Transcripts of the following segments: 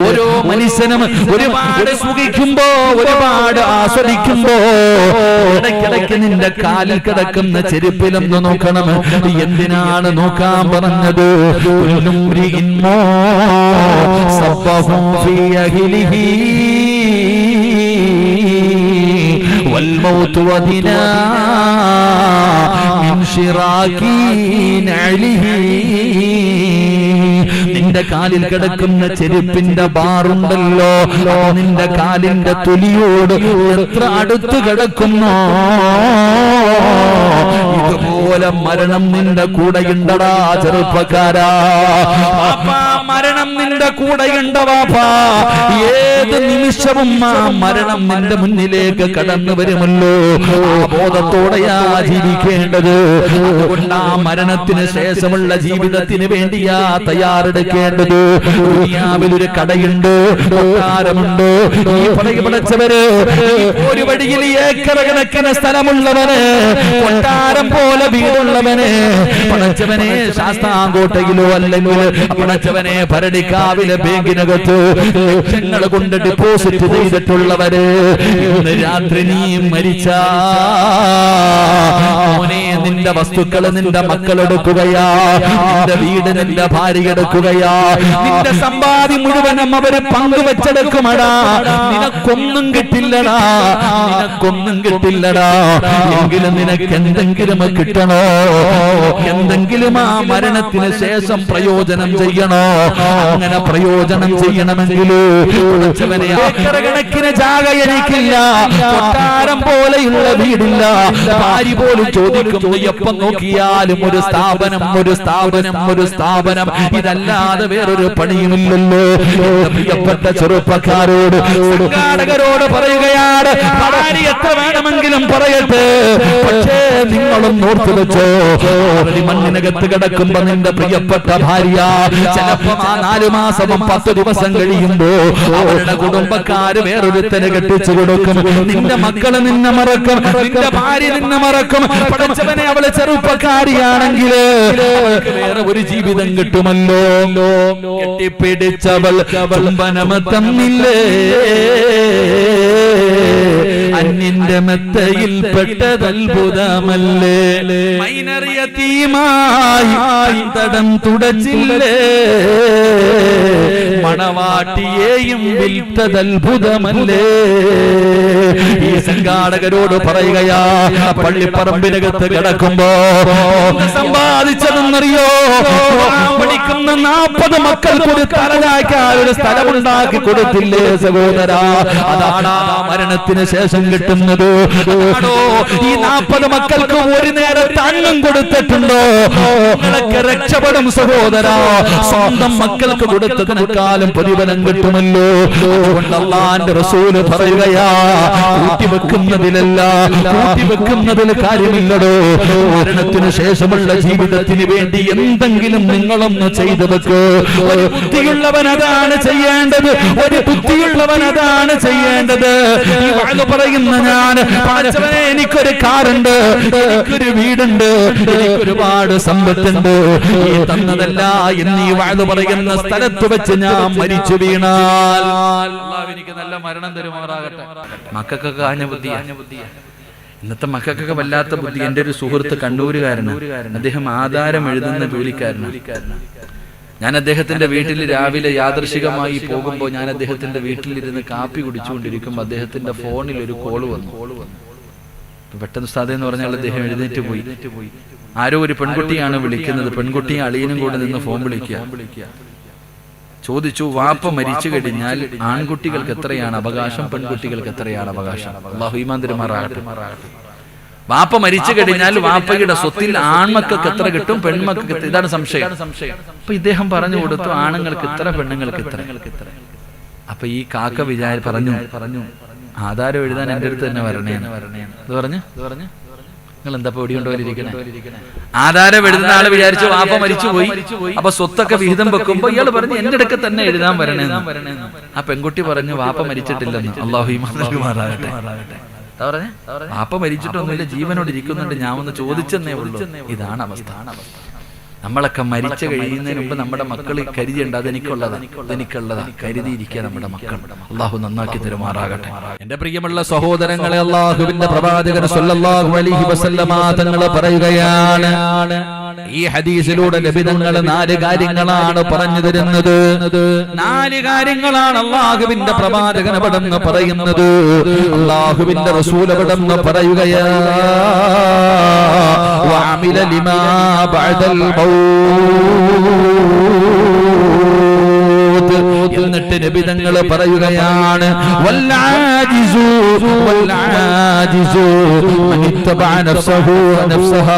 ഓരോ മനുഷ്യനും ഒരുപാട് സുഖിക്കുമ്പോ ഒരുപാട് ആസ്വദിക്കുമ്പോ ഇടയ്ക്കിടയ്ക്ക് നിന്റെ കാലിൽ കിടക്കുന്ന ചെരുപ്പിലൊന്ന് നോക്കണം എന്തിനാണ് നോക്കാൻ പറഞ്ഞത് കുല്ലും മ്രിഇൻ മാ സബ്ബഹു ഫീ അഹ്ലിഹി والموت ودنا من شراك نعله നിന്റെ കാലിൽ കിടക്കുന്ന ചെരുപ്പിന്റെ ബാറുണ്ടല്ലോ. നിന്റെ കാലിന്റെ തൊലിയോട് എത്ര അടുത്ത് കിടക്കുന്നോ? ഇതുപോലെ മരണം നിന്റെ കൂടെയുണ്ടടാ ചെറുപ്പക്കാരാ. പാപ്പാ, മരണം നിന്റെ കൂടെയുണ്ട വാപ്പാ ഏത് നിമിഷവും ആ മരണം നിന്റെ മുന്നിലേക്ക് കടന്നു വരുമല്ലോ. ആ ബോധത്തോടെയാ ജീവിക്കേണ്ടത്. അതുകൊണ്ട് ആ മരണത്തിന് ശേഷമുള്ള ജീവിതത്തിന് വേണ്ടിയാ തയ്യാറെടുക്കേണ്ടത്. ദുനിയാവിലൊരു കടയുണ്ട് കൊട്ടാരമുണ്ട്. ഈ പടകി പടച്ചവര് ഈ ഒരു വഴിയിൽ കണക്കിന് സ്ഥലമുള്ളവന് കൊട്ടാരം പോലെ വീടുള്ളവന് പടച്ചവനെ ശാസ്താങ്കോട്ടയിലോ അല്ലെങ്കിൽ പടച്ചവനെ ഭരണിക്കാവിലെ ബാങ്കിനകത്ത് ലക്ഷങ്ങൾ കൊണ്ട് ഡിപ്പോസിറ്റ് ചെയ്തിട്ടുള്ളവര്. ഇന്ന് രാത്രി നീ മരിച്ച. മോനെ നിന്റെ വസ്തുക്കൾ നിന്റെ മക്കൾ എടുക്കുകയാ. നിന്റെ വീട് നിന്റെ ഭാര്യ എടുക്കുകയാ. നിന്റെ സമ്പാദ്യം മുഴുവനും അവർ പങ്കുവെച്ചെടുക്കുമടാ. നിനക്കൊന്നും കിട്ടില്ലടാ. നിനക്കൊന്നും കിട്ടില്ലടാ. എങ്കിലും നിനക്ക് എന്തെങ്കിലും കിട്ടണോ? എന്തെങ്കിലും ആ മരണത്തിന് ശേഷം പ്രയോജനം ചെയ്യണോ? അങ്ങനെ പ്രയോജനം ചെയ്യണമെങ്കിൽ കണക്കിന് ജാഗ എനിക്കില്ല. കൊട്ടാരം പോലെയുള്ള വീടില്ല. ഭാര്യ പോലും ചോദിക്കും "നീ എപ്പം നോക്കിയാലും ഒരു സ്ഥാപനം ഒരു സ്ഥാപനം ഒരു സ്ഥാപനം. ഇതല്ലാതെ വേറൊരു പണിയുമില്ലല്ലോ. പ്രിയപ്പെട്ട ചെറുപ്പക്കാരോട് സംഘാടകരോട് പറയുകയാണ് എത്ര വേണമെങ്കിലും പറയട്ടെ. പക്ഷേ നിങ്ങളും ഓർത്തു വെച്ചോ മണ്ണിനകത്ത് കിടക്കുമ്പോ നിന്റെ പ്രിയപ്പെട്ട ഭാര്യ ചിലപ്പോ ആ നാലു മാസവും പത്ത് ദിവസം കഴിയുമ്പോ അവരുടെ കുടുംബക്കാര് വേറൊരുത്തന് കെട്ടിച്ചു കൊടുക്കും. നിന്റെ മക്കൾ നിന്നെ മറക്കും. നിന്റെ ഭാര്യ നിന്നെ മറക്കും. പഠിച്ചവനെ അവൾ ചെറുപ്പക്കാരിയാണെങ്കിൽ വേറെ ഒരു ജീവിതം കിട്ടുമല്ലോ. കെട്ടിപ്പിടിച്ചവൾ ചുംബനം തന്നില്ലേ അന്യന്റെ മെത്തയിൽ പെട്ടത് അത്ഭുതമല്ലേ മൈനറിയ തീമായി തടം തുടച്ചില്ലേ? മണവാട്ടിയെയും വിൽത്തതത്ഭുതമല്ലേ? ഈ സംഘാടകരോട് പറയുകയാ പള്ളിപ്പറമ്പിനകത്ത് കിടക്കുമ്പോ സമ്പാദിച്ചതെന്നറിയോ? പഠിക്കുന്ന നാപ്പത് മക്കൾക്ക് ഒരു തലനാക്കാൻ ഒരു സ്ഥലമുണ്ടാക്കി കൊടുത്തില്ലേ സഹോദര? അതാണ് മരണത്തിന് ശേഷം കിട്ടുന്നത്. അതാണോ ഈ നാൽപ്പത് മക്കൾക്ക് ഒരു നേരത്തെ അന്നം കൊടുത്തിട്ടുണ്ടോ? നിങ്ങളൊക്കെ രക്ഷപ്പെടും സഹോദര. സ്വന്തം മക്കൾക്ക് കൊടുത്തതിനെക്കാളും പ്രതിഫലം കിട്ടുമല്ലോ. അതുകൊണ്ട് അള്ളാന്റെ റസൂൽ പറയുകയാ കൂട്ടിവെക്കുന്നതിലല്ല കൂട്ടിവെക്കുന്നതിൽ കാര്യമില്ലടോ. മരണത്തിന് ശേഷമുള്ള ജീവിതത്തിന് വേണ്ടി എന്തെങ്കിലും നിങ്ങളൊന്ന് ചെയ്തു വെക്ക്. ഒരു ബുദ്ധിയുള്ളവൻ അതാണ് ചെയ്യേണ്ടത്. ഒരു ബുദ്ധിയുള്ളവൻ അതാണ് ചെയ്യേണ്ടത് പറയുന്ന ഞാൻ പാച്ചവനെ എനിക്കൊരു കാറുണ്ട്. എനിക്കൊരു വീടുണ്ട്. എനിക്ക് ഒരുപാട് സമ്പത്തുണ്ട്. ഈ തന്നതല്ല എന്ന് ഈ വാഴ പറയുന്ന സ്ഥലത്ത് വെച്ച് ഞാൻ മരിച്ചു വീണാൽ. എനിക്ക് നല്ല മരണം തരുമാറാകട്ടെ. മക്കൾക്കൊക്കെ ആഞ്ഞ ബുദ്ധി ഇന്നത്തെ മക്കൾക്കൊക്കെ വല്ലാത്ത ബുദ്ധി. എന്റെ ഒരു സുഹൃത്ത് കണ്ണൂരുകാരനാണ് അദ്ദേഹം ആധാരം എഴുതുന്ന ജോലിക്കാരനാണ് ഞാൻ അദ്ദേഹത്തിന്റെ വീട്ടിൽ രാവിലെ യാദർശികമായി പോകുമ്പോൾ ഞാൻ അദ്ദേഹത്തിന്റെ വീട്ടിലിരുന്ന് കാപ്പി കുടിച്ചുകൊണ്ടിരിക്കുമ്പോൾ അദ്ദേഹത്തിന്റെ ഫോണിൽ ഒരു കോൾ വന്നു. പെട്ടെന്ന് സാധ്യത എന്ന് പറഞ്ഞാൽ അദ്ദേഹം എഴുന്നേറ്റ് പോയി. ആരോ ഒരു പെൺകുട്ടിയാണ് വിളിക്കുന്നത്. പെൺകുട്ടിയും അളിയനും കൂടെ നിന്ന് ഫോൺ വിളിക്കുക. ചോദിച്ചു വാപ്പ മരിച്ചു കഴിഞ്ഞാൽ ആൺകുട്ടികൾക്ക് എത്രയാണ്? അവകാശം പെൺകുട്ടികൾക്ക് എത്രയാണ് അവകാശം? അള്ളാഹു ഈമാൻ തിരുമാറാകട്ടെ വാപ്പ മരിച്ചു കഴിഞ്ഞാൽ വാപ്പയുടെ സ്വത്തിൽ ആൺമക്കൾക്ക് എത്ര കിട്ടും പെൺമക്കൾക്ക് ഇതാണ് സംശയം. അപ്പൊ ഇദ്ദേഹം പറഞ്ഞു കൊടുത്തു ആണുങ്ങൾക്ക് ഇത്ര പെണ്ണുങ്ങൾക്ക് ഇത്ര അപ്പൊ ഈ കാക്ക വിചാരി പറഞ്ഞു പറഞ്ഞു ആധാരം എഴുതാൻ എന്റെ അടുത്ത് തന്നെ വരണേ ഇത് പറഞ്ഞു? പറഞ്ഞു? നിങ്ങൾ എന്താ പൊടി കൊണ്ടുവരിക്കണേ ആധാരം എഴുതുന്ന ആൾ വിചാരിച്ചു വാപ്പ മരിച്ചു പോയി. അപ്പൊ സ്വത്തൊക്കെ വിഹിതം വെക്കുമ്പോ ഇയാൾ പറഞ്ഞു എന്റെ അടുക്ക തന്നെ എഴുതാൻ വരണേ ആ പെൺകുട്ടി പറഞ്ഞു വാപ്പ മരിച്ചിട്ടില്ലെന്ന്. അള്ളാഹു ഈമാൻ വാപ്പ മരിച്ചിട്ടൊന്നുമില്ല ജീവനോട് ഇരിക്കുന്നുണ്ട്. ഞാൻ ഒന്ന് ചോദിച്ചെന്നേ ഉള്ളൂ. ഇതാണ് അവസ്ഥ. നമ്മളൊക്കെ മരിച്ചു കഴിയുന്നതിന് മുമ്പ് നമ്മുടെ മക്കൾ കരുതിയുണ്ട് അതെനിക്കുള്ളതാണ് എനിക്കുള്ളതാണ് കരുതിയിരിക്കുക നമ്മുടെ മക്കൾ അള്ളാഹു നന്നാക്കി തരുമാറാകട്ടെ. എന്റെ പ്രിയമുള്ള സഹോദരങ്ങളെ അള്ളാഹുവിന്റെ വസല്ലമ തങ്ങൾ പറയുകയാണ്. ഈ ഹദീസിലൂടെ ലഭിതങ്ങൾ നാല് കാര്യങ്ങളാണ് പറഞ്ഞു തരുന്നത് നാല് കാര്യങ്ങളാണ് അള്ളാഹുവിന്റെ പ്രവാചകൻ അവിടെന്ന് പറയുന്നത് അള്ളാഹുവിന്റെ റസൂൽ അവിടെന്ന് പറയുകയാ وعمل لما بعد الموت എന്നിട്ട് നബിതങ്ങൾ പറയുകയാണ് നഫ്സഹ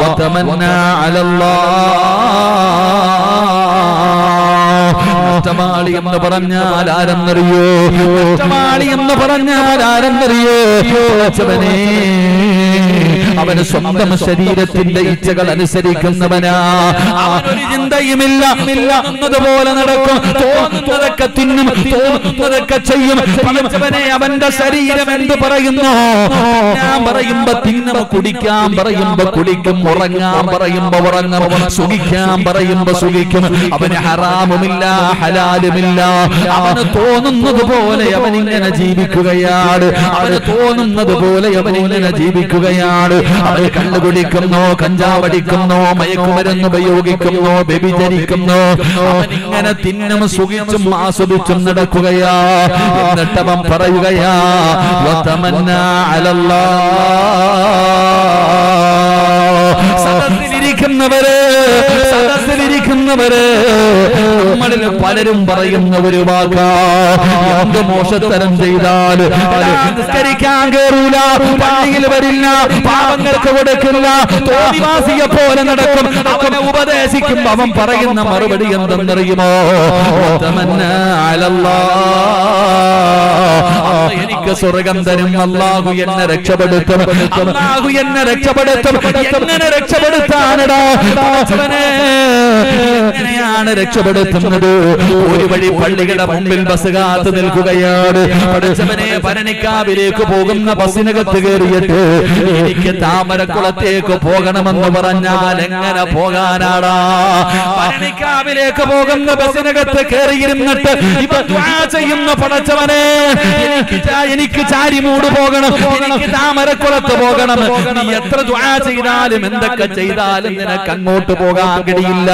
വതമന്നാ അലല്ലാഹ് നഷ്ടമാളി എന്ന് പറഞ്ഞാൽ ആരെന്നറിയോ? നഷ്ടമാളി എന്ന് പറഞ്ഞാൽ ആരെന്നറിയോ? അവന് സ്വന്തം ശരീരത്തിന്റെ ഇച്ഛകൾ അനുസരിക്കുന്നവനാ. അവനൊരു ചിന്തയുമില്ല. തോന്നുന്നതുപോലെ നടക്കും. തോന്നുന്നതൊക്കെ തിന്നും. തോന്നുന്നതൊക്കെ ചെയ്യും. പഠിച്ചവനെ അവന്റെ ശരീരം എന്ത് പറയുന്നു? ഞാൻ പറയുമ്പോ തിന്നും കുടിക്കാൻ പറയുമ്പോ കുടിക്കും ഉറങ്ങാൻ പറയുമ്പോ ഉറങ്ങും. സുഖിക്കാൻ പറയുമ്പോ സുഖിക്കും. അവന് ഹറാമുമില്ല. ഹലാലുമില്ല. അവന് തോന്നുന്നത് പോലെ അവൻ ഇങ്ങനെ ജീവിക്കുകയാണ്. അവന് തോന്നുന്നത് പോലെ അവൻ ഇങ്ങനെ ജീവിക്കുകയാണ്. അവൻ കണ്ണുകുടിക്കുന്നു കഞ്ചാവടിക്കുന്നു മയക്കുമരുന്ന് ഉപയോഗിക്കുന്നു വ്യഭിചരിക്കുന്നു. അവൻ ഇങ്ങനെ തിന്നും സുഖിച്ചും ആസ്വദിച്ചും നടക്കുകയാ. എന്നിട്ട് അവൻ പറയുകയാ അലല്ലാ. സദസ്സിലിരിക്കുന്നവര് സദസ്സിലിരിക്കുന്നവര് നമ്മളിൽ പലരും പറയുന്ന ഒരു വാക്കാ. എന്ത് മോശത്തരം ചെയ്താൽ നിസ്കരിക്കാൻ കേറൂല പള്ളിയിൽ വരില്ല പാവങ്ങൾക്ക് കൊടുക്കില്ല തോന്നിവാസിയെ പോലെ നടക്കും. അവനെ ഉപദേശിക്കും അവൻ പറയുന്ന മറുപടി എന്തെന്നറിയുമോ? എനിക്ക് സ്വർഗം തരും. അള്ളാഹു എന്നെ രക്ഷപ്പെടുത്തും. അള്ളാഹു എന്നെ രക്ഷപ്പെടുത്തും. എങ്ങനെ രക്ഷപ്പെടുത്താനടാ? എങ്ങനെയാണ് രക്ഷപ്പെടുത്തുന്നത്? ഒരു വഴി പള്ളികളുടെ മുമ്പിൽ ബസ് കാത്തു നിൽക്കുകയാണ്. പഠിച്ചവനെ ഭരണിക്കാവിലേക്ക് പോകുന്ന ബസ്സിനകത്ത് കയറിയിട്ട് എനിക്ക് താമരക്കുളത്തേക്ക് പോകണമെന്ന് പറഞ്ഞാൽ എങ്ങനെ പോകാനാടാ? ഭരണിക്കാവിലേക്ക് പോകുന്ന ബസ്സിനകത്ത് കയറിയിരുന്നിട്ട് ദ്വാ ചെയ്യുന്ന പടച്ചവനെ എനിക്ക് ചാ- എനിക്ക് ചാരിമൂട് പോകണം. എനിക്ക് താമരക്കുളത്ത് പോകണം. നീ എത്ര ദ്വാ ചെയ്താലും എന്തൊക്കെ ചെയ്താലും നിനക്ക് അങ്ങോട്ട് പോകാൻ കഴിയില്ല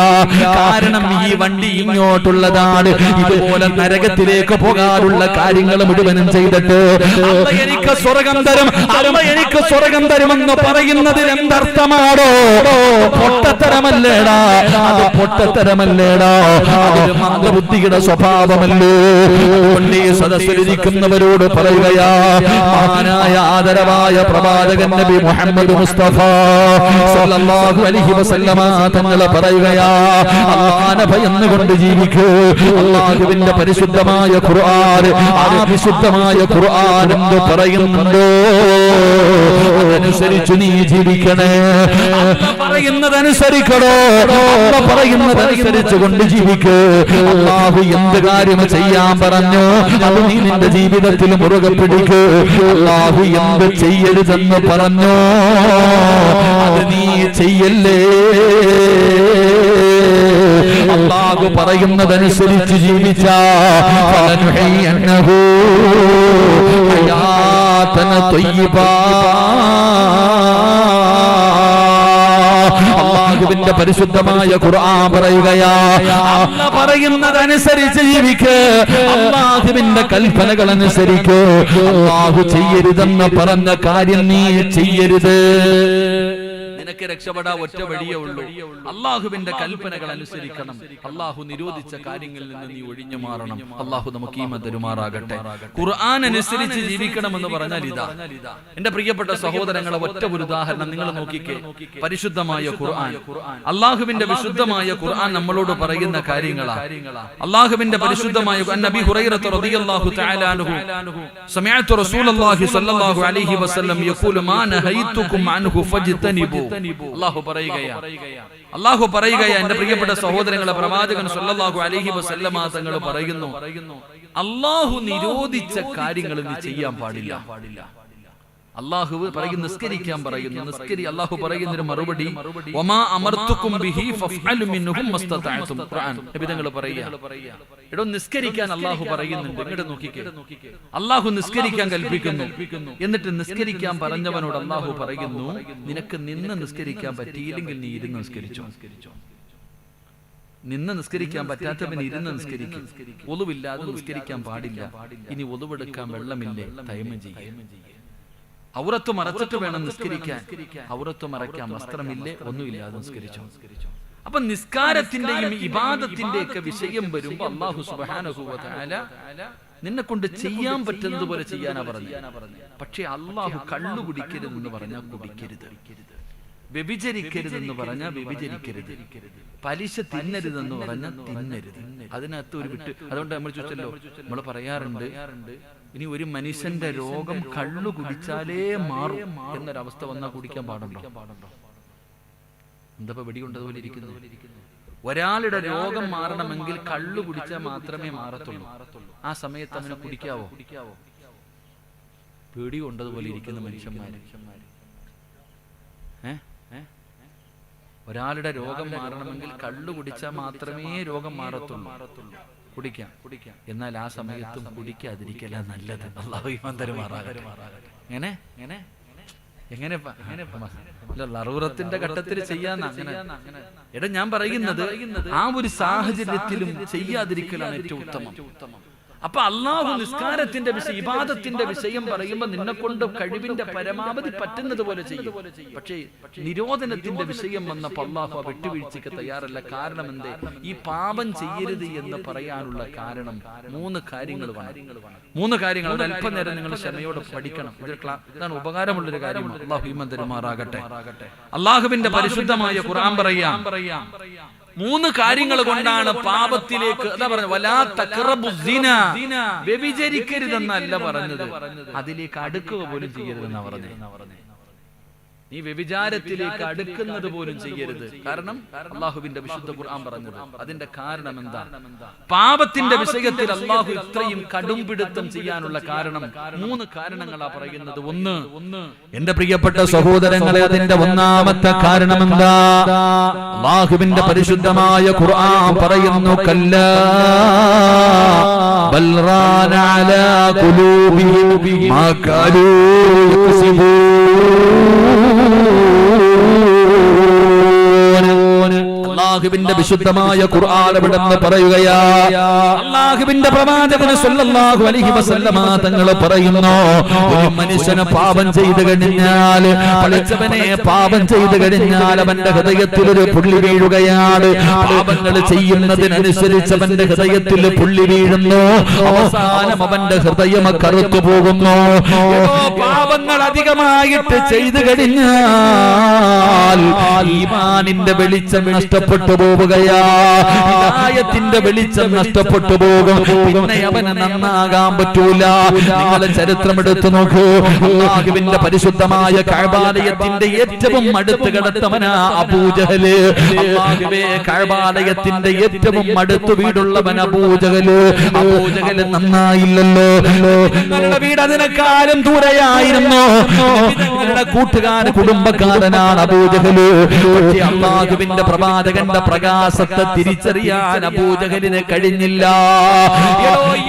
കാരണം ഈ വണ്ടി ഇങ്ങോട്ടുള്ളതാണ്. ഇതുപോലെ നരകത്തിലേക്ക് പോകാനുള്ള കാര്യങ്ങൾ മുഴുവനും ചെയ്തിട്ട് അമ്മ എനിക്ക് സ്വർഗം തരും അമ്മ എനിക്ക് സ്വർഗം തരുമെന്ന് പറയുന്നതിൽ എന്തർത്ഥമാണോ പൊട്ടത്തരമല്ലേടാ? അത് പൊട്ടത്തരമല്ലേടാ? അതൊരു മന്ദബുദ്ധിയുടെ സ്വഭാവമല്ലേ. ഈ സദസ്സിലിരിക്കുന്നവരോട് പറയുകയാ മഹാനായ ആദരവായ പ്രവാചകൻ നബി മുഹമ്മദ് മുസ്തഫ സല്ലല്ലാഹു അലൈഹി വസല്ലമ തങ്ങളെ പറയുകയാ അള്ളാനെ ഭയന്നുകൊണ്ട് ജീവിക്കൂ അള്ളാഹുവിന്റെ പരിശുദ്ധമായ ഖുർആൻ ആ വിശുദ്ധമായ ഖുർആൻ എന്ത് പറയുന്നുണ്ടോ? അതനുസരിച്ച് നീ ജീവിക്കണേ. പറയുന്നതനുസരിക്കണോ? പറയുന്നതനുസരിച്ച് കൊണ്ട് ജീവിക്കൂ. അള്ളാഹു എന്ത് കാര്യം ചെയ്യാൻ പറഞ്ഞു? അത് നീ നിന്റെ ജീവിതത്തിൽ മുറുകെ പിടിക്കൂ. അള്ളാഹു എന്ത് ചെയ്യരുതെന്ന് പറഞ്ഞു. അത് നീ ചെയ്യല്ലേ? അള്ളാഹു പറയുന്നതനുസരിച്ച് ജീവിച്ച. അള്ളാഹുവിന്റെ പരിശുദ്ധമായ ഖുർആൻ പറയുകയാ. അല്ല പറയുന്നതനുസരിച്ച് ജീവിക്ക്. അള്ളാഹുവിന്റെ കൽപ്പനകൾ അനുസരിക്കേ അള്ളാഹു ചെയ്യരുതെന്ന് പറഞ്ഞ കാര്യം നീ ചെയ്യരുത്. നിനക്ക് രക്ഷപ്പെടാ ഒറ്റ വഴിയേ ഉള്ളൂ. അള്ളാഹുവിന്റെ കൽപ്പനകൾ അനുസരിക്കണം. അള്ളാഹു നിരോധിച്ച കാര്യങ്ങളിൽ നിന്ന് നീ ഒഴിഞ്ഞു മാറണം. അള്ളാഹു നമുക്ക് ഈ തരുമാറാകട്ടെ. ഖുർആൻ അനുസരിച്ച് ജീവിക്കണം എന്ന് പറഞ്ഞാൽ ഇതാ. എന്റെ പ്രിയപ്പെട്ട സഹോദരങ്ങളെ ഒറ്റ ഒരു ഉദാഹരണം നിങ്ങൾ നോക്കിക്കേ. പരിശുദ്ധമായ ഖുർആൻ. അള്ളാഹുവിന്റെ വിശുദ്ധമായ ഖുർആൻ നമ്മളോട് പറയുന്ന കാര്യങ്ങളാ. അള്ളാഹുവിന്റെ പരിശുദ്ധമായ നബി ഹുറൈറത്ത് റളിയല്ലാഹു തആല അൻഹു. സമിഅതു റസൂലുള്ളാഹി സ്വല്ലല്ലാഹു അലൈഹി വസല്ലം യഖൂലു മാ നഹൈതുകും അൻഹു ഫജ്തനിബു അള്ളാഹു പറയുകയാ. അള്ളാഹു പറയുകയാണ് എന്റെ പ്രിയപ്പെട്ട സഹോദരങ്ങളെ പ്രവാചകൻ സല്ലല്ലാഹു അലൈഹി വസല്ലമ തങ്ങൾ പറയുന്നു അള്ളാഹു നിരോധിച്ച കാര്യങ്ങൾ നീ ചെയ്യാൻ പാടില്ല. അള്ളാഹു പറയും നിസ്കരിക്കാൻ പറയുന്നു നിസ്കരി അള്ളാഹു പറയുന്നൊരു മറുപടി പറയുക. എടോ നിസ്കരിക്കാൻ അള്ളാഹു പറയുന്നുണ്ട്. ഇങ്ങോട്ട് നോക്കിക്കേ. അള്ളാഹു നിസ്കരിക്കാൻ കൽപ്പിക്കുന്നു. എന്നിട്ട് നിസ്കരിക്കാൻ പറഞ്ഞവനോട് അള്ളാഹു പറയുന്നു നിനക്ക് നിന്ന് നിസ്കരിക്കാൻ പറ്റിയില്ലെങ്കിൽ നീ ഇരുന്ന് നിസ്കരിച്ചോ. നിന്ന് നിസ്കരിക്കാൻ പറ്റാത്തവൻ ഇരുന്ന് നിസ്കരിക്കും. ഒളിവില്ലാതെ നിസ്കരിക്കാൻ പാടില്ല. ഇനി ഒളിവെടുക്കാൻ വെള്ളമില്ലേ? തൈമ ചെയ്യും. ഔറത്ത് മറച്ചിട്ട് വേണം നിസ്കരിക്കാൻ. ഔറത്ത് മറയ്ക്കാൻ വസ്ത്രമില്ലേ? ഒന്നുമില്ലാതെ നിസ്കരിച്ചോ. അപ്പൊ നിസ്കാരത്തിന്റെയും ഇബാദത്തിന്റെ ഒക്കെ വിഷയം വരുമ്പോ അള്ളാഹു സുബാനുഭൂവല നിന്നെ കൊണ്ട് ചെയ്യാൻ പറ്റുന്നത് പോലെ ചെയ്യാനാ പറഞ്ഞു പക്ഷെ അള്ളാഹു കള്ളു കുടിക്കരുത് എന്ന് പറഞ്ഞാൽ കുടിക്കരുത്. വ്യഭിചരിക്കരുതെന്ന് പറഞ്ഞാൽ വ്യഭിചരിക്കരുത്. പലിശ തിന്നരുതെന്ന് പറഞ്ഞാൽ തിന്നരുത്. അതിനകത്ത് ഒരു വിട്ട് അതുകൊണ്ട് നമ്മൾ ചോദിച്ചല്ലോ നമ്മൾ പറയാറുണ്ട് ഇനി ഒരു മനുഷ്യന്റെ രോഗം കള്ളു കുടിച്ചാലേ മാറും എന്നൊരവസ്ഥ വന്നാൽ കുടിക്കാൻ പാടുണ്ടോ? എന്താ വെടികൊണ്ടതുപോലെ ഇരിക്കുന്നു? ഒരാളുടെ രോഗം മാറണമെങ്കിൽ കള്ളു കുടിച്ചാൽ മാത്രമേ മാറത്തുള്ളൂ. ആ സമയത്ത് അവനെ കുടിക്കാവോ? പേടി കൊണ്ടതുപോലെ ഇരിക്കുന്ന മനുഷ്യന്മാര്. ഏ? ഒരാളുടെ രോഗം മാറണമെങ്കിൽ കള്ളു കുടിച്ചാൽ മാത്രമേ രോഗം മാറത്തുള്ളൂ. കുടിക്കാം. കുടിക്കാം. എന്നാൽ ആ സമയത്തും കുടിക്കാതിരിക്കല നല്ലത്. അള്ളാഹു ഈമാൻ തരുമാറാകട്ടെ. എങ്ങനെ? എങ്ങനെ? എങ്ങനെ ലറൂറത്തിന്റെ ഘട്ടത്തിൽ ചെയ്യാന്ന് അങ്ങനെ. എടാ ഞാൻ പറയുന്നത് ആ ഒരു സാഹചര്യത്തിലും ചെയ്യാതിരിക്കലാണ് ഏറ്റവും ഉത്തമം. അപ്പൊ അള്ളാഹു നിസ്കാരത്തിന്റെ വിഷയം ഇബാദത്തിന്റെ വിഷയം പറയുമ്പോൾ നിന്നെ കൊണ്ട് കഴിവിന്റെ പരമാവധി പറ്റുന്നത് പോലെ ചെയ്യും. പക്ഷേ നിരോധനത്തിന്റെ വിഷയം വന്നപ്പോ അള്ളാഹു വിട്ടുവീഴ്ചക്ക് വിട്ടുവീഴ്ചയ്ക്ക് തയ്യാറല്ല. കാരണം എന്തേ? ഈ പാപം ചെയ്യരുത് എന്ന് പറയാനുള്ള കാരണം മൂന്ന് കാര്യങ്ങൾ മൂന്ന് കാര്യങ്ങൾ അത് അല്പനേരം നിങ്ങൾ ക്ഷമയോടെ പഠിക്കണം. ഇത് ക്ലാ- ഇതാണ് ഉപകാരമുള്ളൊരു കാര്യമാണ്. അള്ളാഹു തരുമാറാകട്ടെ. അള്ളാഹുവിന്റെ പരിശുദ്ധമായ ഖുർആൻ പറയാം. മൂന്ന് കാര്യങ്ങൾ കൊണ്ടാണ് പാപത്തിലേക്ക് അതാ പറഞ്ഞത് വലാ സിന. വ്യഭിചരിക്കരുതെന്നല്ല പറഞ്ഞത്. അതിലേക്ക് അടുക്കുക പോലും ചെയ്യരുതെന്നാ പറഞ്ഞത്. നീ വ്യഭിചാരത്തിലേക്ക് അടുക്കുന്നത് പോലും ചെയ്യരുത്. കാരണം അള്ളാഹുവിന്റെ വിശുദ്ധ ഖുർആൻ പറഞ്ഞത് അതിന്റെ കാരണം എന്താ? പാപത്തിന്റെ വിഷയത്തിൽ അള്ളാഹു ഇത്രയും കടുംപിടുത്തം ചെയ്യാനുള്ള കാരണം മൂന്ന് കാരണങ്ങളാ പറയുന്നത്. ഒന്ന് ഒന്ന് എന്റെ പ്രിയപ്പെട്ട സഹോദരങ്ങളെ അതിന്റെ ഒന്നാമത്തെ കാരണം എന്താ? അള്ളാഹുവിന്റെ പരിശുദ്ധമായ ഖുർആൻ പറയുന്നു കല്ല ബൽ റാന അലാ ഖുലൂബിഹിം മാ Oh, അള്ളാഹുവിന്റെ വിശുദ്ധമായ ഖുർആൻ ഇവിടുന്ന് പറയുകയാ. അള്ളാഹുവിന്റെ പ്രവാചകന് സല്ലല്ലാഹു അലൈഹി വസല്ലമ തങ്ങൾ പറയുന്നു ഒരു മനുഷ്യന് പാപം ചെയ്തു കഴിഞ്ഞാൽ പഠിച്ചവനെ പാപം ചെയ്തു കഴിഞ്ഞാൽ അവന്റെ ഹൃദയത്തിൽ ഒരു പുള്ളി വീഴുകയാണ്. പാപങ്ങൾ ചെയ്യുന്നതിനനുസരിച്ച് അവന്റെ ഹൃദയത്തിൽ പുള്ളി വീഴുന്നു. അവസാനം അവന്റെ ഹൃദയം കറുത്തു പോകുന്നു. പാപങ്ങൾ അധികമായിട്ട് ചെയ്തു കഴിഞ്ഞാൽ ഈമാനിന്റെ വെളിച്ചം നഷ്ടപ്പെട്ടു പോവുകയാ ഹിദായത്തിന്റെ വെളിച്ചം നഷ്ടപ്പെട്ടു പോകും. പിന്നെ അവന് നന്നാകാൻ പറ്റൂല. നിങ്ങളെ ചരിത്രം എടുത്തു നോക്കൂ. അള്ളാഹുവിന്റെ പരിശുദ്ധമായ കഴബാലയത്തിന്റെ ഏറ്റവും അടുത്ത് കിടത്തവനാ അബൂജഹൽ. കഴബാലയത്തിന്റെ ഏറ്റവും അടുത്ത് വീടുള്ളവൻ അബൂജഹൽ. അബൂജഹൽ. നന്നായില്ലല്ലോ. നിങ്ങളുടെ വീട് അതിനെക്കാലം ദൂരെയായിരുന്നു. നിങ്ങളുടെ കൂട്ടുകാരൻ കുടുംബക്കാരനാണ് അബൂജഹൽ. പക്ഷേ അള്ളാഹുവിന്റെ പ്രകാശത്തെ തിരിച്ചറിയാൻ അബൂജഹലിന് കഴിഞ്ഞില്ല.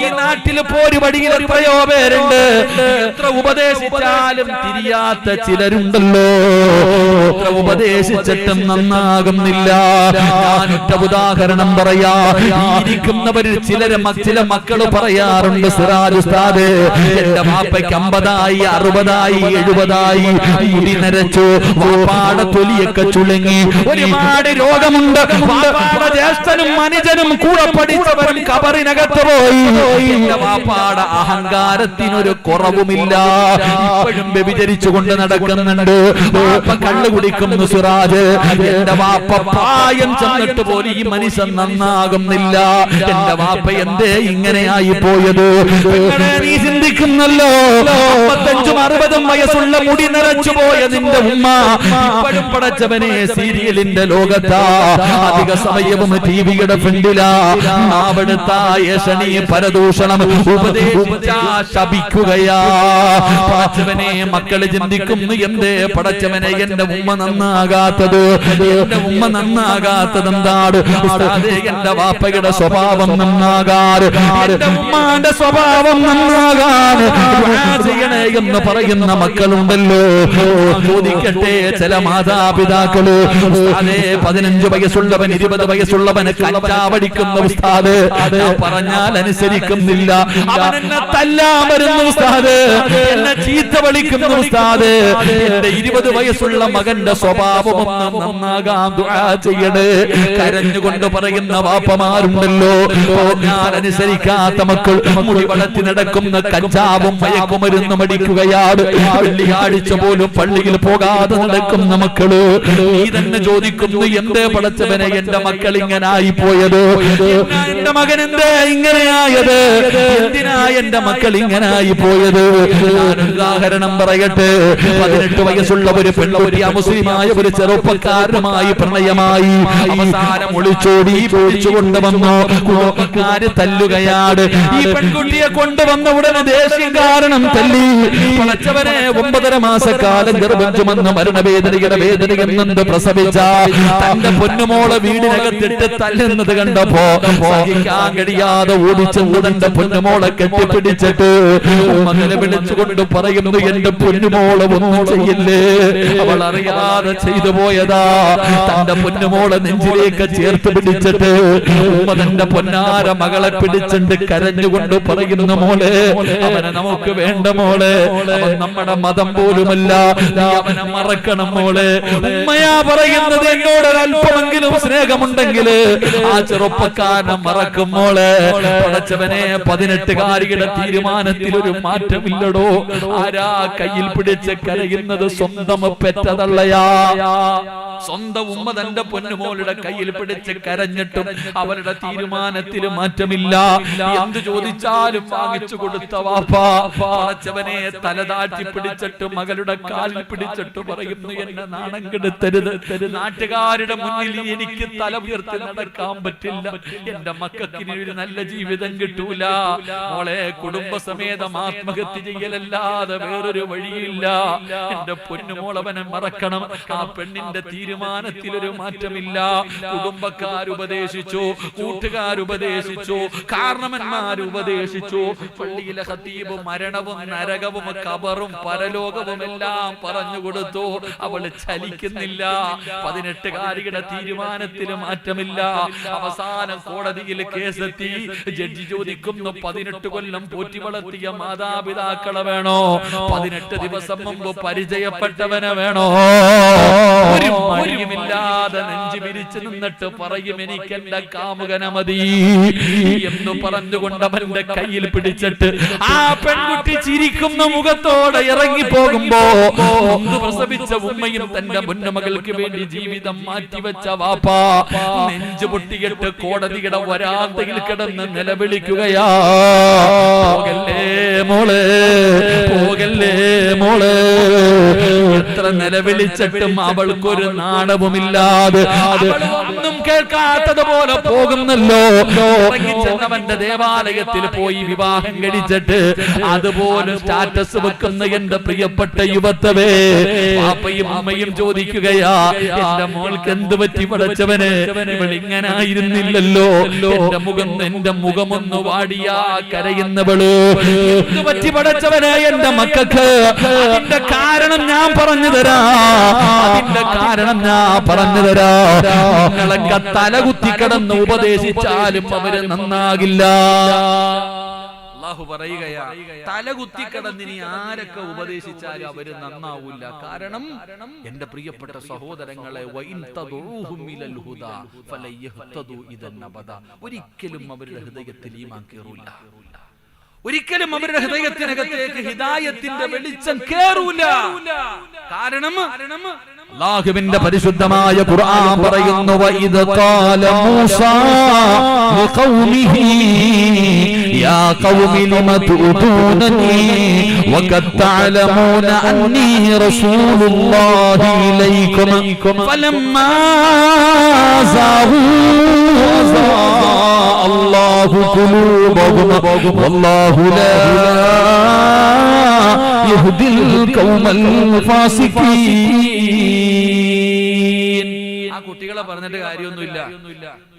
ഈ നാട്ടിൽ പോരു വടിയിൽ എത്രയോ പേരുണ്ട്. എത്ര ഉപദേശിച്ചാലും തിരിയാത്ത ചിലരുണ്ടല്ലോ. എത്ര ഉപദേശിച്ചിട്ടും നന്നാകുന്നില്ല. ഞാൻ ഒറ്റ ഉദാഹരണം പറയാ. ഇരിക്കുന്നവരിൽ ചിലര് ചില മക്കൾ പറയാറുണ്ട്. സിറാജ് ഉസ്താദ്. എന്റെ വാപ്പയ്ക്ക് അമ്പതായി അറുപതായി എഴുപതായി. മുടി നരച്ചു വാപ്പാട തൊലിയൊക്കെ ചുളുങ്ങി. ഒരുപാട് രോഗമുണ്ട്. വാപ്പാടെ ജ്യേഷ്ഠനും മനുജനും കൂടെ പഠിച്ചവരും കബറിനകത്ത് പോയി. വാപ്പാടെ അഹങ്കാരത്തിനൊരു കുറവുമില്ല. ഇപ്പോഴും വ്യഭിചരിച്ചു കൊണ്ട് നടക്കുന്നുണ്ട്. വാപ്പ കള്ളു കുടിക്കുന്നു സുരാജ് എന്റെ വാപ്പ പ്രായം ചെന്നിട്ട് പോലും ഈ മനുഷ്യൻ നന്നാകുന്നില്ല. എന്റെ വാപ്പ എന്തേ ഇങ്ങനെയായി പോയത്? നീ ചിന്തിക്കുന്നല്ലോ. അമ്പത്തഞ്ചും അറുപതും വയസ്സുള്ള മുടി നിറച്ചു പോയ നിന്റെ ഉമ്മ. ഇപ്പോഴും പടച്ചവനെ സീരിയലിന്റെ ലോകത്താ. അധിക സമയവും ടിവിയുടെ ഫ്രണ്ടിലാ. നാവെടുത്ത ഏഷണി പരദൂഷണം ഉപദേശിച്ച ശപിക്കുകയാ പടച്ചവനെ മക്കൾ ചിന്തിക്കുന്നു എന്തേ? പടച്ചവനെ എന്റെ ഉമ്മ നന്നാകാത്തത്. എന്റെ ഉമ്മ നന്നാകാത്തത് എന്താണ് എന്റെ വാപ്പയുടെ സ്വഭാവം നന്നാകാറ് എന്റെ ഉമ്മാന്റെ സ്വഭാവം നന്നാകാറ് ദുആ ചെയ്യണേ എന്ന് പറയുന്ന മക്കളുണ്ടല്ലോ. ചോദിക്കട്ടെ ചില മാതാപിതാക്കൾ. പതിനഞ്ച് പതിനഞ്ച് വയസ്സുള്ളവൻ ഇരുപത് വയസ്സുള്ളവന് കഞ്ചാവടിക്കുന്ന ഉസ്താദ്. പറഞ്ഞാൽ അനുസരിക്കുന്നില്ല അവൻ എന്നെ തല്ലാൻ വരുന്ന ഉസ്താദ്. എന്നെ ചീത്ത വിളിക്കുന്ന ഉസ്താദ്. എന്റെ ഇരുപത് വയസ്സുള്ള മകന്റെ സ്വഭാവം നന്നാകാൻ ചെയ്യണേ. കരഞ്ഞുകൊണ്ട് പറയുന്ന വാപ്പമാരുണ്ടല്ലോ. ഞാൻ അനുസരിക്കാത്ത മക്കൾ മുടി വളർത്തി നടക്കുന്ന കഞ്ചാവും മയക്കുമരുന്നും അടിക്കുകയാണ്. വെള്ളിയാഴ്ച പോലും പള്ളിയിൽ പോകാതെ നടക്കുന്ന മക്കൾ. നീ തന്നെ ചോദിക്കുന്നു എന്തേ പടച്ചവനെ എന്റെ മക്കൾ ഇങ്ങനായി പോയത് എന്റെ മകൻ എന്താ ഇങ്ങനെയായത്? എന്തിനാ എന്റെ മക്കൾ ഇങ്ങനായി പോയത് ഉദാഹരണം പറയട്ടെ. പതിനെട്ട് വയസ്സുള്ള ഒരു പെൺകുട്ടി അമുസ്ലിമായ ഒരു ചെറുപ്പക്കാരനുമായി പ്രണയമായി. അവസാനം ഒളിച്ചോടി പൊളിച്ചു കൊണ്ടുവന്നു കുടുംബക്കാര് തല്ലുകയാണ്. ഈ പെൺകുട്ടിയെ കൊണ്ടുവന്ന ഉടനെ ദേഷ്യം കാരണം തല്ലി. പടച്ചവനെ ഒമ്പതര മാസക്കാലം ഗർഭം ചുമന്ന് മരണവേദനയുടെ നിന്ന് പ്രസവിച്ച തന്റെ പൊന്നുമോളെ വീടിനകത്തിട്ട് തല്ലുന്നത് കണ്ടപ്പോ സഹിക്കാൻ കഴിയാതെ ഓടിച്ച തന്റെ പൊന്നുമോളെ കെട്ടിപ്പിടിച്ചിട്ട് മകനെ വിളിച്ചുകൊണ്ട് പറയുന്നു എന്റെ പൊന്നുമോളെ ഒന്നും ചെയ്യില്ലേ? അവൾ അറിയാതെ ചെയ്തു പോയതാ. തന്റെ പൊന്നുമോളെ നെഞ്ചിലേക്ക് ചേർത്ത് പിടിച്ചിട്ട് ഉമ്മ തന്റെ പൊന്നാര മകളെ പിടിച്ചിട്ട് കരഞ്ഞുകൊണ്ട് പറയുന്നു മോളെ അവനെ നമുക്ക് വേണ്ട മോളെ. അവൻ നമ്മുടെ മതം പോലുമല്ല. അവനെ മറക്കണം മോളെ. ഉമ്മയാ പറയുന്നത് എന്നോട് ഒരല്പമെങ്കിലും സ്നേഹമുണ്ടെങ്കിൽ ആ ചെറുപ്പക്കാരനെ മറക്കും മോളെ. പടച്ചവനെ പതിനെട്ടുകാരിയുടെ തീരുമാനത്തിൽ ഒരു മാറ്റമില്ലടോ. ആരാ കയ്യിൽ പിടിച്ച് കരയുന്നത് സ്വന്തം പെറ്റതള്ളയാ. സ്വന്തം ഉമ്മ തന്റെ പൊന്നുമോളുടെ കയ്യിൽ പിടിച്ച് കരഞ്ഞിട്ടും അവരുടെ തീരുമാനത്തിൽ മാറ്റമില്ല. എന്ത് ചോദിച്ചാലും വാങ്ങിച്ചു കൊടുത്ത വാപ്പാ. പടച്ചവനെ തലതാറ്റി പിടിച്ചിട്ട് മകളുടെ കാലിൽ പിടിച്ചിട്ട് പറയുന്നു എന്നെ നാണം കെടുത്തരുത്. നാട്ടുകാരുടെ മുന്നിൽ എനിക്ക് തല ഉയർത്തി നടക്കാൻ പറ്റില്ല. എന്റെ മക്കൾക്ക് ഒരു നല്ല ജീവിതം കിട്ടൂല. മോളെ കുടുംബസമേതം ആത്മഹത്യ ചെയ്യലല്ലാതെ വേറൊരു വഴിയില്ല. എന്റെ പൊന്നുമോളവനെ മറക്കണം. ആ പെണ്ണിന്റെ തീരുമാനത്തിൽ ഒരു മാറ്റമില്ല കുടുംബക്കാരുപദേശിച്ചു കൂട്ടുകാരുപദേശിച്ചു കാരണമന്മാരുപദേശിച്ചു പള്ളിയിലെ ഹത്തീബ് മരണവും നരകവും കബറും പരലോകവും എല്ലാം പറഞ്ഞു കൊടുത്തു. അവൾ ചലിക്കുന്നില്ല. പതിനെട്ടുകാരിയുടെ തീരുമാനത്തിൽ മാറ്റമില്ല അവസാന കോടതിയിൽ കേസെത്തി. ജഡ്ജി ചോദിക്കുന്നു പതിനെട്ട് കൊല്ലം പോറ്റി വളർത്തിയ മാതാപിതാക്കളെ വേണോ? പതിനെട്ട് ദിവസം മുമ്പ് പരിചയപ്പെട്ടവനെ വേണോ? ഒരു മടിയുമില്ലാതെ നെഞ്ചു പിരിച്ചു നിന്നിട്ട് പറയും എനിക്ക് എന്റെ കാമുകന മതി. എന്ന് പറഞ്ഞുകൊണ്ട് അവന്റെ കയ്യിൽ പിടിച്ചിട്ട് ആ പെൺകുട്ടി ചിരിക്കുന്ന മുഖത്തോടെ ഇറങ്ങി പോകുമ്പോ പ്രസവിച്ച ഉമ്മയും തന്റെ മുന്നമകൾക്ക് വേണ്ടി ജീവിതം മാറ്റിവെച്ച വാപ്പാ നെഞ്ചു പൊട്ടിയിട്ട് കോടതിയുടെ വരാന്തയിൽ കിടന്ന് നിലവിളിക്കുകയാ. പോകല്ലേ മോളെ പോകല്ലേ മോളെ. എത്ര നിലവിളിച്ചിട്ടും അവൾക്കൊരു നാണവുമില്ലാതെ ഒന്നും പോകുന്നല്ലോ. ഇറങ്ങിച്ചെന്നവന്റെ ദേവാലയത്തിൽ പോയി വിവാഹം കഴിച്ചിട്ട് അതുപോലെ സ്റ്റാറ്റസ് വെക്കുന്ന എന്റെ പ്രിയപ്പെട്ട യുവത്തവേ പാപ്പയും അമ്മയും ചോദിക്കുകയാ എന്റെ മോൾക്ക് എന്ത് പറ്റി പഠിച്ചവന്? ഇവൾ ഇങ്ങനായിരുന്നില്ലല്ലോ എന്റെ മുഖം എന്റെ മുഖമൊന്ന് വാടിയാ കരയുന്നവൾ. എന്ത് പറ്റി പഠിച്ചവനെ എന്റെ മക്കൾക്ക്? അതിന്റെ കാരണം ഞാൻ പറഞ്ഞു തരാ. അതിന്റെ കാരണം ഞാൻ പറഞ്ഞു തരാ. നിങ്ങളൊക്കെ തലകുത്തി കിടന്ന് ഉപദേശിച്ചാലും അവർ നന്നാകില്ല. അള്ളാഹു പറയുകയാ തലകുത്തി കിടന്നിനി ആരൊക്കെ ഉപദേശിച്ചാലും അവർ നന്നാവൂല കാരണം എന്റെ പ്രിയപ്പെട്ട സഹോദരങ്ങളെ. ഒരിക്കലും അവരുടെ ഹൃദയത്തിൽ ഈമാൻ കേറൂല ഒരിക്കലും അവരുടെ ഹൃദയത്തിനകത്തേക്ക് ഹിദായത്തിന്റെ വെളിച്ചം കേറൂല. കാരണം അള്ളാഹുവിന്റെ പരിശുദ്ധമായ ഖുർആൻ പറയുന്നു ഇത് ഖാല മൂസ يا قوم لم تؤذونني وقد تعلمون أني رسول الله إليكم فلما زاغوا أزاء الله قلوبهم والله لا يهدي القوم الفاسقين ആ കുട്ടികളെ പറഞ്ഞിട്ട് കാര്യമൊന്നുമില്ല.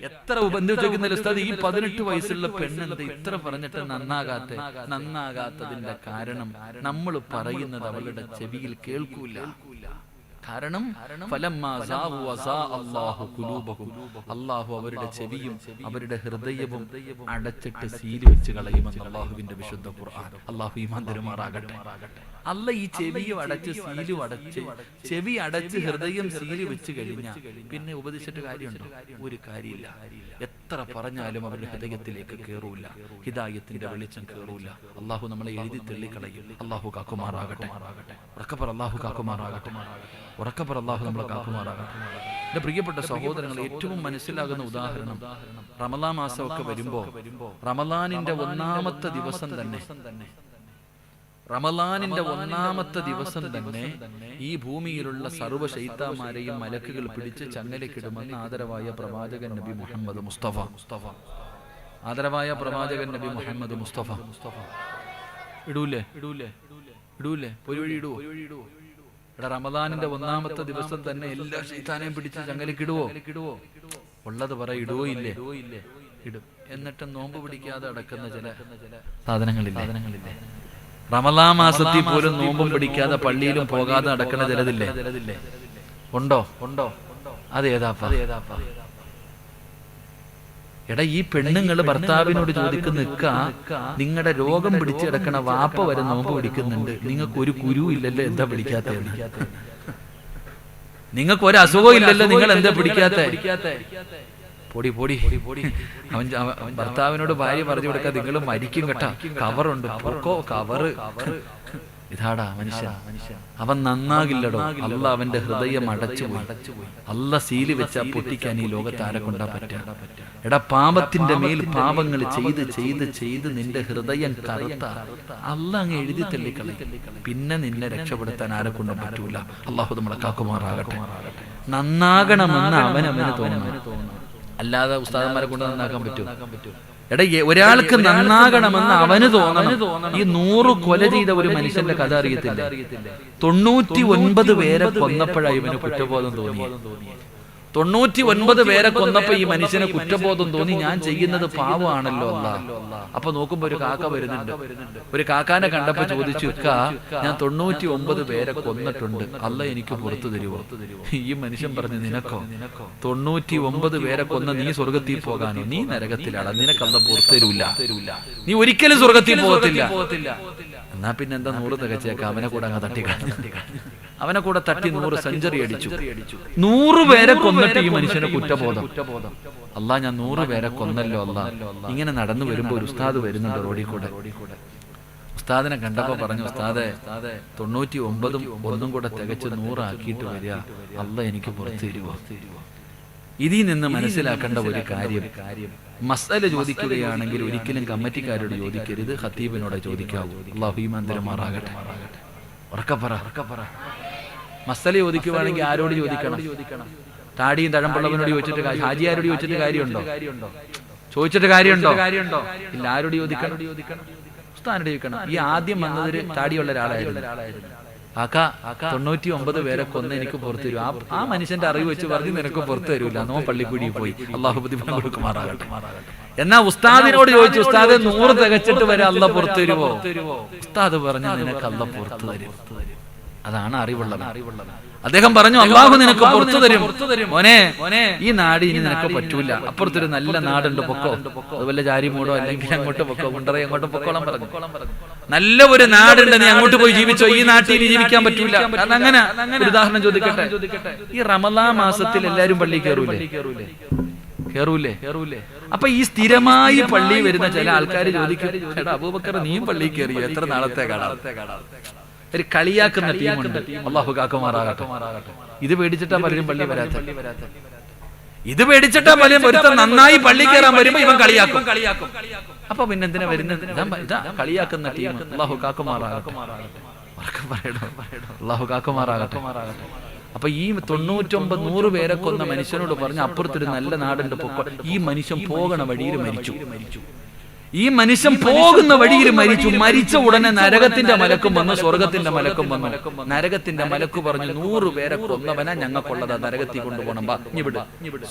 എത്ര ബന്ധുവെക്കുന്ന ഉസ്താദ് ഈ പതിനെട്ട് വയസ്സുള്ള പെണ്ണെന്ത് ഇത്ര പറഞ്ഞിട്ട് നന്നാകാത്ത? നന്നാകാത്തതിന്റെ കാരണം നമ്മൾ പറയുന്നത് അവളുടെ ചെവിയിൽ കേൾക്കൂല. കാരണം. അല്ലാഹു അവരുടെ ചെവിയും അവരുടെ ഹൃദയവും അടച്ചിട്ട് സീൽ വെച്ച് കളയുമെന്ന് അള്ളാഹുവിന്റെ വിശുദ്ധ ഖുർആൻ. അള്ളാഹു ഈമാൻ തരുമാറാകട്ടെ. അല്ല ഈ ചെവിയും അടച്ച് സീലും അടച്ച് ചെവി അടച്ച് ഹൃദയം സീൽ വെച്ച് കഴിഞ്ഞാൽ പിന്നെ ഉപദേശിച്ചിട്ട് കാര്യമുണ്ടോ? ഒരു കാര്യമില്ല. എത്ര പറഞ്ഞാലും അവരുടെ ഹൃദയത്തിലേക്ക് കേറൂല്ല ഹിദായത്തിന്റെ വെളിച്ചം കേറൂല്ല അള്ളാഹു നമ്മളെ എഴുതി തെള്ളിക്കളയും. അള്ളാഹു കാക്കുമാറാകട്ടെ. ഉറക്കപ്പർ അള്ളാഹു കാക്കുമാറാകട്ടെ. ഉറക്കപ്പർ അള്ളാഹു നമ്മളെ കാക്കുമാറാകട്ടെ. എന്റെ പ്രിയപ്പെട്ട സഹോദരങ്ങൾ ഏറ്റവും മനസ്സിലാകുന്ന ഉദാഹരണം റമലാ മാസമൊക്കെ വരുമ്പോ റമലാനിന്റെ ഒന്നാമത്തെ ദിവസം തന്നെ റമലാനിന്റെ ഒന്നാമത്തെ ദിവസം തന്നെ ഈ ഭൂമിയിലുള്ള സർവ ശൈത്താമാരെയും മലക്കുകൾ പിടിച്ച് ചങ്ങലക്കിടുമെന്ന് ആദരവായ പ്രവാചകൻ നബി മുഹമ്മദ് മുസ്തഫ. മുസ്തഫ. ആദരവായ പ്രവാചകൻ നബി മുഹമ്മദ് മുസ്തഫ. മുസ്തഫ. ഇടൂലേ? ഇടൂലേ? ഇടൂലേ? ഒരു വഴി ഇടുവോ? ഇവിടെ റമദാനിന്റെ ഒന്നാമത്തെ ദിവസം തന്നെ എല്ലാ ശൈത്താനെയും പിടിച്ച് ചങ്ങലക്കിടുവോ ഉള്ളത് പറ ഇടുവോ ഇല്ലേ? ഇടും. എന്നിട്ട് നോമ്പ് പിടിക്കാതെ അടക്കുന്ന ചില സാധനങ്ങളില്ല? സാധനങ്ങളില്ലേ? റമലാ മാസത്തിൽ പോലും നോമ്പും പിടിക്കാതെ പള്ളിയിലും പോകാതെ നടക്കുന്ന ചിലതില്ലേ ഉണ്ടോ? ഉണ്ടോ? അത് ഏതാപ്പാ? എടാ ഈ പെണ്ണുങ്ങൾ ഭർത്താവിനോട് ചോദിക്കുന്ന നിക്ക നിങ്ങളുടെ രോഗം പിടിച്ച് കിടക്കണ വാപ്പ വരെ നോമ്പ് പിടിക്കുന്നുണ്ട്. നിങ്ങൾക്ക് ഒരു കുരു ഇല്ലല്ലോ എന്താ പിടിക്കാത്ത നിങ്ങൾക്ക് ഒരു അസുഖം ഇല്ലല്ലോ നിങ്ങൾ എന്താ പിടിക്കാത്ത പൊടി പൊടി പൊടി അവൻ അവൻ- ഭർത്താവിനോട് ഭാര്യ പറഞ്ഞു കൊടുക്കാൻ നിങ്ങൾ മരിക്കും കേട്ടാ. കവറുണ്ട്. പൊക്കോ കവറ്. ഇതാടാ മനുഷ്യ. അവൻ നന്നാകില്ലടോ. അല്ല അവന്റെ ഹൃദയം അടച്ചു അല്ല സീൽ വെച്ച പൊട്ടിക്കാൻ ഈ ലോകത്ത് ആരെ കൊണ്ടാ പറ്റാ എടാ പാപത്തിന്റെ മേൽ പാപങ്ങൾ ചെയ്ത് ചെയ്ത് ചെയ്ത് നിന്റെ ഹൃദയം കറുത്ത. അല്ല അങ്ങ് എഴുതി തള്ളിക്കളി പിന്നെ നിന്നെ രക്ഷപ്പെടുത്താൻ ആരെ കൊണ്ടും പറ്റൂല. അള്ളാഹു നമ്മളെ കാക്കുമാറാകട്ടെ. നന്നാകണമെന്ന് അവനവന് തോന്നണം അല്ലാതെ ഉസ്താദന്മാരെ കൊണ്ട് നന്നാക്കാൻ പറ്റും? എടാ ഒരാൾക്ക് നന്നാകണമെന്ന് അവന് തോന്നണം. ഈ നൂറ് കൊല ചെയ്ത ഒരു മനുഷ്യന്റെ കഥ അറിയത്തില്ല? തൊണ്ണൂറ്റി ഒൻപത് പേരെ കൊന്നപ്പോഴാണ് ഇവന് കുറ്റബോധം തോന്നി തൊണ്ണൂറ്റി ഒൻപത് പേരെ കൊന്നപ്പോ ഈ മനുഷ്യന് കുറ്റബോധം തോന്നി. ഞാൻ ചെയ്യുന്നത് പാവമാണല്ലോ അല്ല അപ്പൊ നോക്കുമ്പോ ഒരു കാക്ക വരുന്നുണ്ട്. ഒരു കാക്കാനെ കണ്ടപ്പോ ചോദിച്ചു ഞാൻ തൊണ്ണൂറ്റി ഒമ്പത് പേരെ കൊന്നിട്ടുണ്ട്. അല്ല എനിക്ക് പുറത്തു തരുവോ? ഈ മനുഷ്യൻ പറഞ്ഞു നിനക്കോ? തൊണ്ണൂറ്റി ഒമ്പത് പേരെ കൊന്ന നീ സ്വർഗത്തിൽ പോകാനോ? നീ നരകത്തിലാണ് നിനക്കല്ല പുറത്തു തരൂല. നീ ഒരിക്കലും സ്വർഗത്തിൽ പോകത്തില്ല. എന്നാ പിന്നെന്താ നൂറ് തികച്ചേക്കാം അവനെ കൂടെ അങ്ങ് തട്ടി അവനെ കൂടെ തട്ടി നൂറ് സെഞ്ചറി അടിച്ചു. നൂറ് പേരെ കൊന്നിട്ട് ഈ മനുഷ്യന് കുറ്റബോധം. അല്ല ഞാൻ നൂറ് പേരെ കൊന്നല്ലോ അല്ല ഇങ്ങനെ നടന്നു വരുമ്പോ ഒരു ഉസ്താദ് വരുന്നുണ്ട് റോഡിൽ കൂടെ. ഉസ്താദിനെ കണ്ടപ്പോ പറഞ്ഞു ഉസ്താദെ തൊണ്ണൂറ്റി ഒമ്പതും ഒന്നും കൂടെ തികച്ച് നൂറാക്കിയിട്ട് വരിക. അല്ല എനിക്ക് പുറത്തു തരുവോ. ഇതിൽ നിന്ന് മനസ്സിലാക്കേണ്ട ഒരു കാര്യം മസല ചോദിക്കുകയാണെങ്കിൽ ഒരിക്കലും കമ്മിറ്റിക്കാരോട് ചോദിക്കരുത് ഹത്തീബിനോട് ചോദിക്കാവൂ. അള്ളാഹു ഈ മന്ദിരം മാറാകട്ടെ. ഉറക്കപ്പറ. ഉറക്കപ്പറ. മസല ചോദിക്കുവാണെങ്കിൽ ആരോട് ചോദിക്കണം? താടിയും തഴമ്പുള്ളവനോട് ചോദിച്ചിട്ട് കാര്യം ആരോട് ചോദിച്ചിട്ട് കാര്യമുണ്ടോ? ചോദിച്ചിട്ട് കാര്യമുണ്ടോ? കാര്യമുണ്ടോ? ഇല്ല ആരോട് ചോദിക്കണം? ഉസ്താനോട് ചോദിക്കണം? ഈ ആദ്യം വന്നതൊരു താടിയുള്ള ഒരാളായിരുന്നു. കാക്ക തൊണ്ണൂറ്റി ഒമ്പത് പേരെ കൊന്ന് എനിക്ക് പുറത്തു തരും. ആ ആ മനുഷ്യന്റെ അറിവ് വെച്ച് പറഞ്ഞ് നിനക്ക് പുറത്തു തരൂല. നോ പള്ളിക്കൂടി പോയി. അള്ളാഹു കൊടുക്കുമാറാകട്ടെ എന്നാ ഉസ്താദിനോട് ചോദിച്ചു ഉസ്താദ് നൂറ് തികച്ചിട്ട് വരെ അല്ല പുറത്തു തരുമോ ഉസ്താദ് പറഞ്ഞു നിനക്ക് അല്ല പുറത്തു തരും. അതാണ് അറിവുള്ളത്. അറിവുള്ളത്. അദ്ദേഹം പറഞ്ഞു അള്ളാഹു നിനക്ക് പുറത്തു തരും. മോനെ ഈ നാട് ഇനി നിനക്ക് പറ്റൂല. അപ്പുറത്തൊരു നല്ല നാടുണ്ട് പൊക്കോ. അതുപോലെ ജാരി മൂടോ അല്ലെങ്കിൽ അങ്ങോട്ട് പൊക്കോ കുണ്ടറ അങ്ങോട്ട് പൊക്കോളം പറഞ്ഞു. നല്ല ഒരു നാടുണ്ട് നീ അങ്ങോട്ട് പോയി ജീവിച്ചോ? ഈ നാട്ടിൽ ഇനി ജീവിക്കാൻ പറ്റൂല. അതങ്ങനെ ഒരു ഉദാഹരണം ചോദിക്കട്ടെ? ഈ റമലാ മാസത്തിൽ എല്ലാരും പള്ളി കയറൂലേ കേറൂലേ? കേറൂലേ? അപ്പൊ ഈ സ്ഥിരമായി പള്ളി വരുന്ന ചില ആൾക്കാർ ചോദിക്കും അബൂബക്കർ നീയും പള്ളി കയറിയോ എത്ര നാളത്തെ കാണാം ഒരു കളിയാക്കുന്ന ടീമുണ്ട് അള്ളാഹു കാക്കുമാറാകട്ടെ ഇത് പേടിച്ചിട്ടാ പലരും പള്ളി വരാത്ത ഇത് പേടിച്ചിട്ടാ പലരും ഒരുത്തൻ നന്നായി പള്ളി കയറാൻ വരുമ്പോ ഇവൻ കളിയാക്കും. കളിയാക്കും. അപ്പൊ പിന്നെ എന്തിനാ വരുന്നത്? ഇതാ കളിയാക്കുന്ന ടീം അള്ളാഹു കാക്കുമാറാകട്ടെ. അള്ളാഹു കാക്കുമാറാകട്ടെ. അപ്പൊ ഈ തൊണ്ണൂറ്റൊമ്പത് നൂറ് പേരെ കൊന്ന മനുഷ്യനോട് പറഞ്ഞ അപ്പുറത്തൊരു നല്ല നാടുണ്ട് പൊക്കോ. ഈ മനുഷ്യൻ പോകണ വഴിയിൽ മരിച്ചു. മരിച്ചു. ഈ മനുഷ്യൻ പോകുന്ന വഴിയിൽ മരിച്ചു മരിച്ച ഉടനെ നരകത്തിന്റെ മലക്കും വന്നു സ്വർഗത്തിന്റെ മലക്കും വന്നു. നരകത്തിന്റെ മലക്ക് പറഞ്ഞു നൂറ് പേരെ കൊന്നവനാ ഞങ്ങൾക്കുള്ളതാ നരകത്തിൽ കൊണ്ടുപോകണം ബാ ഇനി വിട്.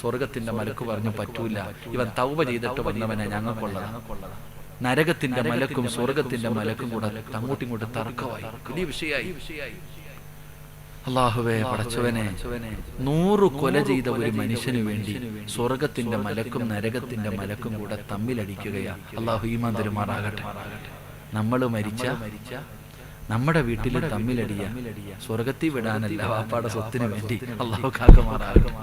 സ്വർഗത്തിന്റെ മലക്ക് പറഞ്ഞു പറ്റൂല. ഇവൻ തവ ചെയ്തിട്ട് വന്നവനാ ഞങ്ങൾക്കുള്ളതാ. നരകത്തിന്റെ മലക്കും സ്വർഗത്തിന്റെ മലക്കും കൂടെ അങ്ങോട്ടും ഇങ്ങോട്ടും തർക്കമായി. വലിയ വിഷയമായി. അള്ളാഹുവേ പടച്ചവനെ നൂറ് കൊല ചെയ്ത ഒരു മനുഷ്യന് വേണ്ടി സ്വർഗത്തിന്റെ മലക്കും നരകത്തിന്റെ മലക്കും കൂടെ തമ്മിലടിക്കുകയാ. അള്ളാഹു ഈമാൻ തരുമാറാകട്ടെ നമ്മൾ മരിച്ച നമ്മുടെ വീട്ടിൽ തമ്മിലടിയ സ്വർഗത്തിൽ വിടാനല്ല വാപ്പാടെ സ്വത്തിന് വേണ്ടി അള്ളാഹു കാക്കുമാറാകട്ടെ